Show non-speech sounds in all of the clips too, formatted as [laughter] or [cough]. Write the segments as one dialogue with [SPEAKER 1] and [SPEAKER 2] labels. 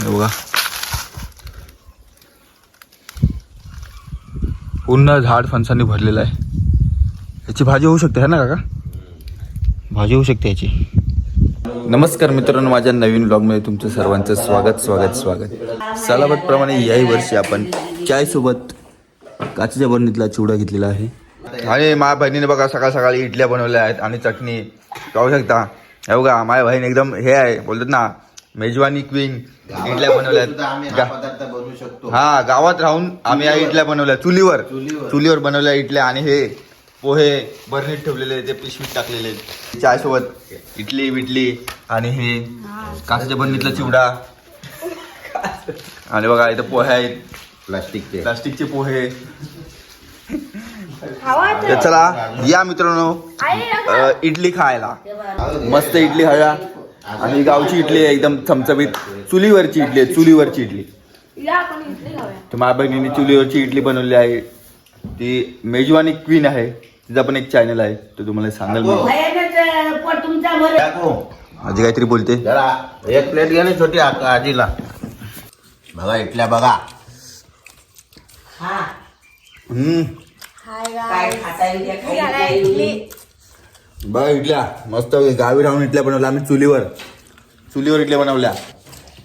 [SPEAKER 1] हे बघा. पूर्ण झाड फणसांनी भरलेलं आहे. याची भाजी होऊ शकते है ना काका? भाजी होऊ शकते याची. नमस्कार मित्रांनो माझ्या नवीन ब्लॉगमध्ये तुमचं सर्वांचं स्वागत स्वागत स्वागत. सलाबतप्रमाणे याही वर्षी आपण चायसोबत काचेच्या बरणीतला चिवडा घेतलेला आहे. आणि माझ्या बहिणीने बघा सकाळ सकाळी इडल्या बनवल्या आहेत आणि चटणी. पाहू शकता. हे बघा माझ्या बहीण एकदम हे आहे बोलतात ना मेजवानी क्वीन इडल्या बनवल्या.
[SPEAKER 2] हा
[SPEAKER 1] गा-
[SPEAKER 2] पदार्थ बनवू शकतो.
[SPEAKER 1] हा गावात राहून आम्ही या इडल्या बनवल्या. चुलीवर.
[SPEAKER 2] चुलीवर.
[SPEAKER 1] बनवल्या इडल्या आणि हे पोहे बरणीत ठेवलेले ते पिशवीत टाकलेले चाय सोबत इडली बिडली आणि हे कासाच्या बरणीतला चिवडा. आणि बघा इथं पोहे आहेत.
[SPEAKER 2] प्लास्टिकचे.
[SPEAKER 1] प्लास्टिकचे पोहे. तर. चला या मित्रांनो इडली खायला. मस्त इडली खाया आणि गावची इडली आहे एकदम चमचमीत. चुलीवरची इडली आहे चुलीवरची इडली.
[SPEAKER 3] या आपण इडली खाऊया.
[SPEAKER 1] तर माझ्या बहिणीने चुलीवरची इडली बनवली आहे. ती मेजवानी क्वीन आहे. तिचा पण एक चॅनल आहे. तो तुम्हाला सांगाल मी आजी काहीतरी बोलते.
[SPEAKER 2] जरा एक प्लेट घे ना छोटी आ- आजीला. बघा इटल्या बघा.
[SPEAKER 1] हम्म.
[SPEAKER 3] इडली.
[SPEAKER 1] बघा इडल्या. मस्त गावी राहून इडल्या बनवल्या आम्ही चुलीवर. चुलीवर इडल्या बनवल्या.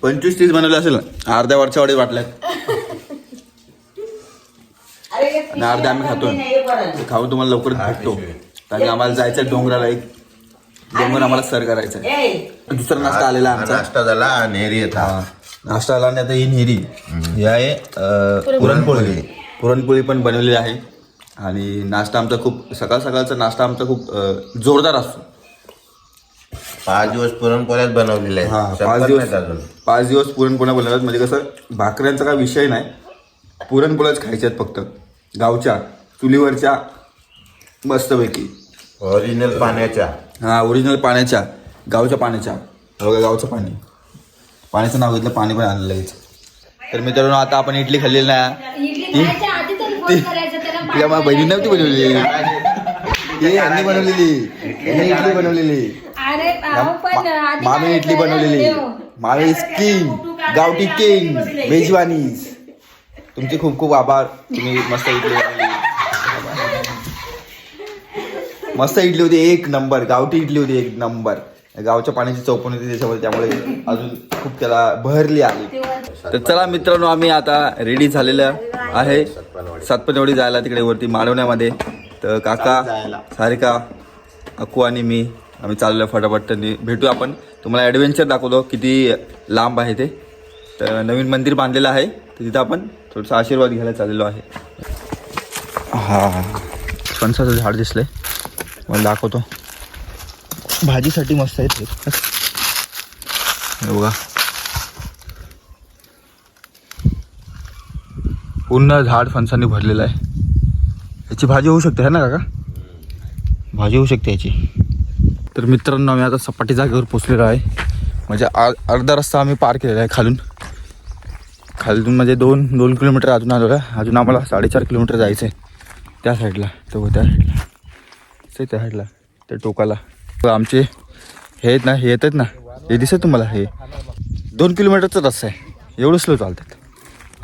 [SPEAKER 1] पंचवीस तीस बनवल्या असेल. अर्ध्या वर्षा वाटे वाटल्यात. आणि अर्ध्या आम्ही खातो ते खाऊन तुम्हाला लवकर भेटतो. कारण आम्हाला जायचं आहे डोंगराला एक. डोंगर आम्हाला सर करायचं आहे दुसरा नाश्ता आलेला आमचा.
[SPEAKER 2] नाश्ता झाला नेहरी येत
[SPEAKER 1] हा. नाश्ता आला आणि आता ही निरी ही आहे पुरणपोळी. पुरणपोळी पण बनवलेली आहे. आणि नाश्ता आमचा खूप सकाळ सकाळचा नाश्ता आमचा खूप अ, जोरदार असतो.
[SPEAKER 2] पाच दिवस पुरणपोळ्याच बनवलेले
[SPEAKER 1] हा पाच दिवस
[SPEAKER 2] अजून.
[SPEAKER 1] पाच दिवस पुरणपोळ्या बनवतात म्हणजे कसं भाकऱ्यांचा काय विषय नाही. पुरणपोळ्याच खायच्यात फक्त. गावच्या चुलीवरच्या मस्तपैकी.
[SPEAKER 2] ओरिजिनल पाण्याच्या.
[SPEAKER 1] हा ओरिजिनल पाण्याच्या. गावच्या पाण्याच्या. हे बघा गावचं पाणी. पाण्याचं नाव घेतलं पाणी पण आणलं लगेच तर मित्रांनो आता आपण इडली खाल्लेली नाही
[SPEAKER 3] इडली खायच्या आधी तरी फोन करायचा.
[SPEAKER 1] तिला माझ्या बहिणीने नव्हती बनवलेली. ही यांनी बनवलेली. यांनी इडली बनवलेली.
[SPEAKER 3] अरे अहो, पण आधी
[SPEAKER 1] मामी इडली? बनवलेली. मामी किंग गावठी किंग मेजवानी तुमचे खूप खूप आभार. तुम्ही मस्त इडली बनवली. मस्त इडली होती एक नंबर. गावठी इडली होती एक नंबर. गावच्या पाण्याची चौपण होती त्याच्यामध्ये त्यामुळे अजून खूप त्याला बहरली आली. तर चला मित्रांनो आम्ही आता रेडी झालेलं. आहे. सातपनवडी जायला तिकडे वरती माळवण्यामध्ये. तर काका सारिका अक्कू आणि मी आम्ही चाललो फटाफट. त्यांनी भेटू आपण. तुम्हाला ॲडव्हेंचर दाखवतो किती लांब आहे ते. तर नवीन मंदिर बांधलेलं आहे. तर तिथं आपण थोडंसं आशीर्वाद घ्यायला चाललेलो आहे. हा फणसाचं झाड दिसलंय. मला दाखवतो. भाजीसाठी मस्त आहे ते. हे बघा. पूर्ण झाड फणसाने भरलेलं आहे. याची भाजी होऊ शकते है ना काका? भाजी होऊ शकते याची. तर मित्रांनो आम्ही आता सपाटी जागेवर पोचलेलो आहे. म्हणजे आ- अर्धा रस्ता आम्ही पार केलेला आहे खालून. खालून म्हणजे दोन दोन किलोमीटर अजून आलो आहे. अजून आम्हाला साडेचार किलोमीटर जायचं आहे. त्या साईडला तो त्या साईडला ते त्या साईडला त्या टोकाला. तर आमचे हे आहेत ना हे येत आहेत ना. हे दिसत तुम्हाला हे. दोन किलोमीटरचा रस्ता आहे. एवढं स्लो चालतात.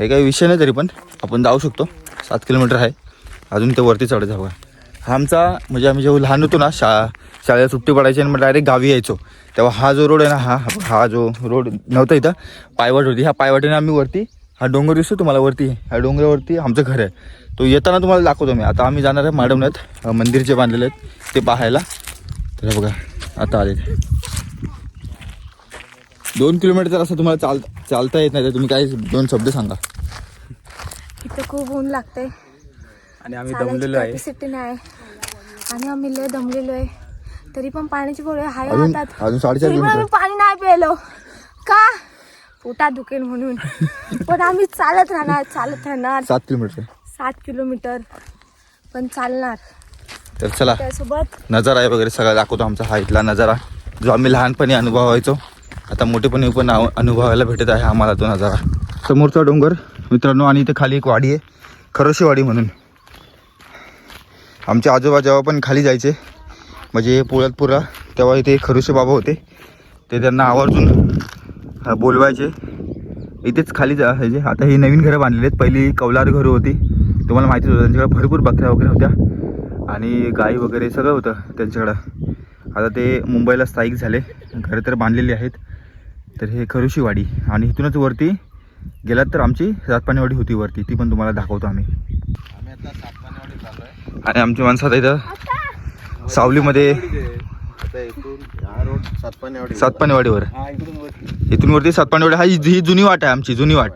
[SPEAKER 1] हे काही विषय नाही तरी पण. आपण जाऊ शकतो. सात किलोमीटर आहे. अजून ते वरती चढत जाऊ हा आमचा म्हणजे आम्ही जेव्हा लहान होतो ना शा शाळेला सुट्टी पडायची आणि मग डायरेक्ट गावी यायचो. तेव्हा हा जो रोड आहे ना हा हा जो रोड नव्हता इथं पायवाट होती. ह्या पायवाटीने आम्ही वरती हा डोंगर दिसतो तुम्हाला वरती. ह्या डोंगरावरती आमचं घर आहे. तो येताना तुम्हाला दाखवतो मी. आता आम्ही जाणार आहे माडवण्यात. मंदिर जे बांधलेले आहेत ते पाहायला. तर बघा आता आले दोन किलोमीटर असं तुम्हाला चाल चालता येत नाही. तर तुम्ही काय दोन शब्द सांगा.
[SPEAKER 3] इथं खूप ऊन लागते
[SPEAKER 1] आणि आम्ही दमलेलो आहे.
[SPEAKER 3] कॅपॅसिटी नाही आणि आम्ही लय दमलेलो आहे. तरी पण पाण्याची गोळे हाय हातात
[SPEAKER 1] अजून साडेचार
[SPEAKER 3] तरी पण आम्ही पाणी नाही प्यायलो. का? पोटात दुखेल म्हणून. [laughs] पण आम्ही चालत राहणार चालत राहणार.
[SPEAKER 1] सात किलोमीटर.
[SPEAKER 3] सात किलोमीटर. पण चालणार.
[SPEAKER 1] तर चला
[SPEAKER 3] त्यासोबत
[SPEAKER 1] नजारा आहे वगैरे सगळा दाखवतो आमचा हा इथला नजारा. जो आम्ही लहानपणी अनुभवायचो. आता मोठेपणी पण अनु- अनुभवायला भेटत आहे आम्हाला तो नजारा. समोरचा डोंगर. मित्रांनो आणि इथे खाली एक वाडी आहे. खरोशीवाडी म्हणून. आमच्या आजोबा जेव्हा पण खाली जायचे म्हणजे पोळतपुरा तेव्हा इथे खरोशी बाबा होते. ते त्यांना आवर्जून बोलवायचे. इथेच खाली जा जे आता ही नवीन घरं बांधलेली आहेत. पहिली कौलार घरं होती. तुम्हाला माहितीच होतं त्यांच्याकडे भरपूर बकऱ्या वगैरे होत्या. आणि गाई वगैरे सगळं होतं त्यांच्याकडं. आता ते मुंबईला स्थायिक झाले. घरं तर बांधलेली आहेत. तर हे खरुशीवाडी आणि इथूनच वरती गेलात तर आमची सातपाणीवाडी होती वरती ती पण तुम्हाला दाखवतो आम्ही. आणि आमची माणसं आता इथं सावलीमध्ये सातपाणीवाडीवर.
[SPEAKER 2] हा
[SPEAKER 1] इथून वरती सातपाणीवाडी हा ही जुनी वाट आहे आमची जुनी वाट.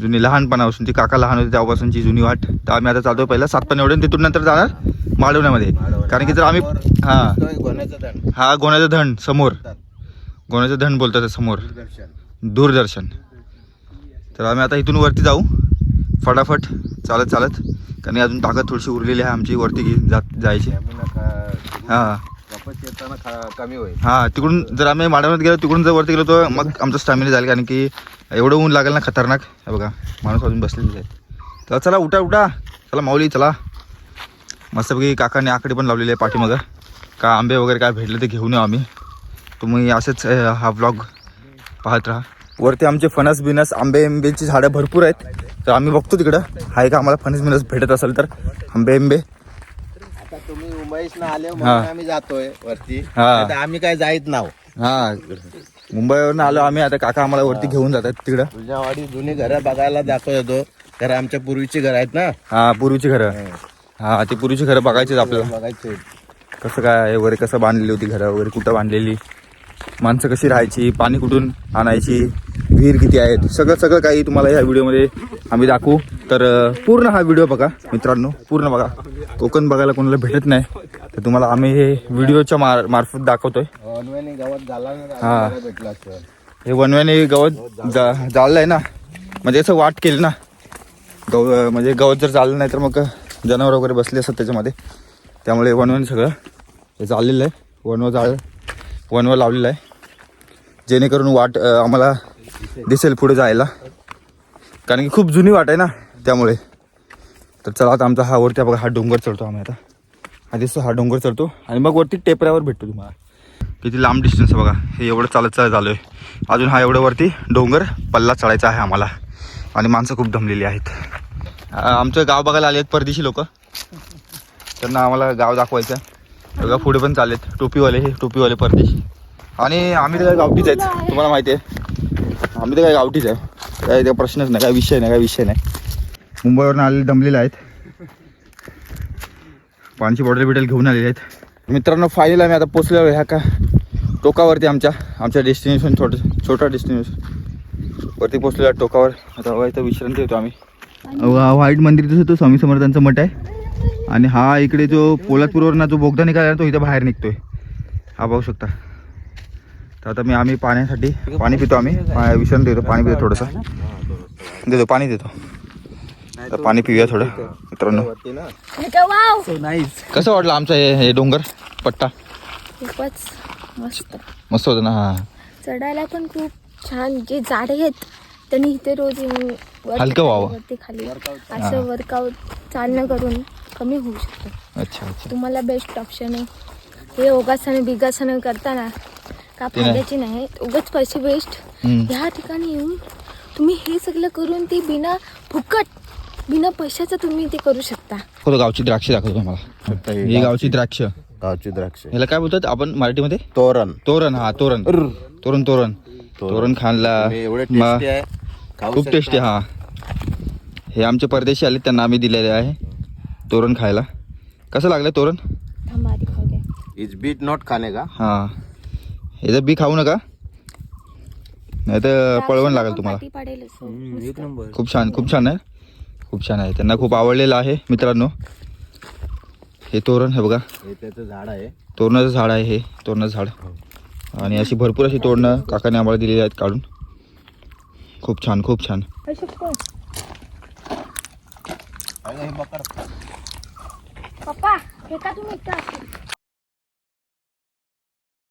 [SPEAKER 2] जुनी.
[SPEAKER 1] लहानपणापासून ती काका लहान होते तेव्हापासूनची जुनी वाट. तर आम्ही आता चालतो पहिला सातपाणीवाडी तिथून नंतर जाणार माळवण्यामध्ये कारण की जर आम्ही हां. हा गोण्याचं धण समोर. गोण्याचं धण बोलतात समोर.
[SPEAKER 2] दूरदर्शन.
[SPEAKER 1] तर आम्ही आता इथून वरती जाऊ. फटाफट चालत चालत. कारण अजून ताकद थोडीशी उरलेली आहे आमची वरती गे जात जायची. हां.
[SPEAKER 2] कमी होईल.
[SPEAKER 1] हां तिकडून जर आम्ही माडवण्यात गेलो तिकडून जर वरती गेलो तर मग आमचा स्टॅमिना जाईल. कारण की एवढं ऊन लागेल ना खतरनाक. हे बघा माणूस अजून बसलेली आहे तर चला उठा उठा. चला माऊली चला. मस्तपैकी काकाने आकडे पण लावलेले आहे पाठीमागं. का आंबे वगैरे काय भेटले ते घेऊन येऊ आम्ही. तुम्ही असेच हा ब्लॉग पाहत राहा. वरती आमचे फणस बिनस आंबे आंब्याची झाडं भरपूर आहेत. तर आम्ही बघतो तिकडं. आहे का आम्हाला फणस बिनस भेटत असेल तर. आंबे आंबे.
[SPEAKER 2] आता तुम्ही मुंबईस ना आले
[SPEAKER 1] हा.
[SPEAKER 2] आम्ही जातोय वरती.
[SPEAKER 1] हा.
[SPEAKER 2] आम्ही काय जाईत नाव.
[SPEAKER 1] हां. मुंबईवरून आलो आम्ही आता काका आम्हाला वरती घेऊन जातात तिकडं.
[SPEAKER 2] तुझ्या वाडी जुनी घरं बघायला दाखवत होतो. तर आमच्या पूर्वीची घर आहेत ना?
[SPEAKER 1] हा पूर्वीची घरं. हा. ती पूर्वीची घरं बघायचीच आपल्याला
[SPEAKER 2] बघायचे
[SPEAKER 1] कसं काय आहे वगैरे कसं बांधलेली होती घरं वगैरे कुठं बांधलेली? माणसं कशी राहायची पाणी कुठून आणायची? विहीर किती आहेत सगळं सगळं काही तुम्हाला ह्या व्हिडिओमध्ये आम्ही दाखवू. तर पूर्ण हा व्हिडिओ बघा मित्रांनो. पूर्ण बघा. कोकण बघायला कोणाला भेटत नाही. तर तुम्हाला आम्ही हे व्हिडिओच्या मार मार्फत दाखवतोय. हां. हे वनव्याने गवत जा जाळलं आहे ना. म्हणजे असं वाट केली ना. गव म्हणजे गवत जर चाललं नाही तर मग जनावर वगैरे बसले असतात त्याच्यामध्ये. त्यामुळे वनवन सगळं हे चाललेलं आहे. वनव जाळ वनव लावलेलं आहे. जेणेकरून वाट आम्हाला दिसेल पुढे जायला. कारण की खूप जुनी वाट आहे ना त्यामुळे. तर चला आता आमचा हा वरती बघा हा डोंगर चढतो आम्ही आता. हा दिसतो हा डोंगर चढतो. आणि मग वरती टेपऱ्यावर भेटतो तुम्हाला. किती लांब डिस्टन्स बघा. हे एवढं चालत चालत आलो आहे अजून हा एवढं वरती डोंगर पल्ला चढायचा आहे आम्हाला. आणि माणसं खूप दमलेली आहेत. आमचं गाव बघायला आले आहेत परदेशी लोक. त्यांना आम्हाला गाव दाखवायचं. बघा पुढे पण चाललेत. टोपीवाले हे टोपीवाले परदेशी. आणि आम्ही तर गावठीच आहेत. तुम्हाला माहिती आहे. आम्ही तर काय गावठीच आहे. काय ते प्रश्नच नाही काय विषय नाही काय विषय नाही. मुंबईवरून आलेले दमलेले आहेत. पाण्याची बॉटल बिटल घेऊन आलेले आहेत. मित्रांनो फायनल आम्ही आता पोचलेलो ह्या का टोकावरती आमच्या आमच्या डेस्टिनेशन छोटं छोटा डेस्टिनेशन वरती पोचलेलो आहे टोकावर. आता इथं विश्रांती होतो आम्ही. व्हाईट मंदिर दिसतो तो स्वामी समर्थांचं मठ आहे. आणि हा इकडे जो पोलादपूरवरनं जो बोगदा निघाला तो इथं बाहेर निघतोय. हा बघू शकता. तर आता मी आम्ही पाण्यासाठी पाणी पितो आम्ही. पा- विश्रांती देतो पाणी पितो थोडंसं. देतो पाणी देतो. तर पाणी पिऊया थोडं मित्रांनो. कसं वाटलं आमचं हे हे डोंगर पट्टा?
[SPEAKER 3] खूपच मस्त.
[SPEAKER 1] मस्त होतं ना हा.
[SPEAKER 3] चढायला पण खूप छान. जे झाडे आहेत त्यांनी इथे रोज येऊन वरती
[SPEAKER 1] हलकं व्हावं.
[SPEAKER 3] खाली, असं वर्कआउट चालणं करून कमी होऊ शकतं.
[SPEAKER 1] अच्छा अच्छा.
[SPEAKER 3] तुम्हाला बेस्ट ऑप्शन आहे. हे योगासनं बिगासनं करताना का. फायद्याची नाही उगाच पैसे वेस्ट. ह्या ठिकाणी येऊन तुम्ही हे सगळं करून ते बिना फुकट बिना पैशाचं तुम्ही ते करू शकता.
[SPEAKER 1] दाखवतो गावची द्राक्ष दाखवतो मला ही गावची द्राक्ष.
[SPEAKER 2] गावची द्राक्ष.
[SPEAKER 1] ह्याला काय बोलतात आपण मराठीमध्ये?
[SPEAKER 2] तोरण.
[SPEAKER 1] तोरण हा तोरण. तोरण तोरण. तोरण. खानला खूप. टेस्टी हा. हे आमचे परदेशी आले त्यांना आम्ही दिलेले आहे. तोरण खायला. कसं लागलं तोरण?
[SPEAKER 2] इज बीट नॉट खाणे का?
[SPEAKER 1] हा. ह्याचं बी खाऊ नका. नाही तर पळवण लागेल तुम्हाला. खूप छान खूप छान आहे. खूप छान आहे. त्यांना खूप आवडलेलं आहे मित्रांनो. हे तोरण हे बघा.
[SPEAKER 2] हे त्याचं झाड आहे.
[SPEAKER 1] तोरणाचं झाड आहे हे तोरणाचं झाड. आणि अशी भरपूर अशी तोरणं काकाने आम्हाला दिलेली आहेत काढून. खूप छान खूप छान.
[SPEAKER 2] हे
[SPEAKER 3] पप्पा हे का तुम्ही?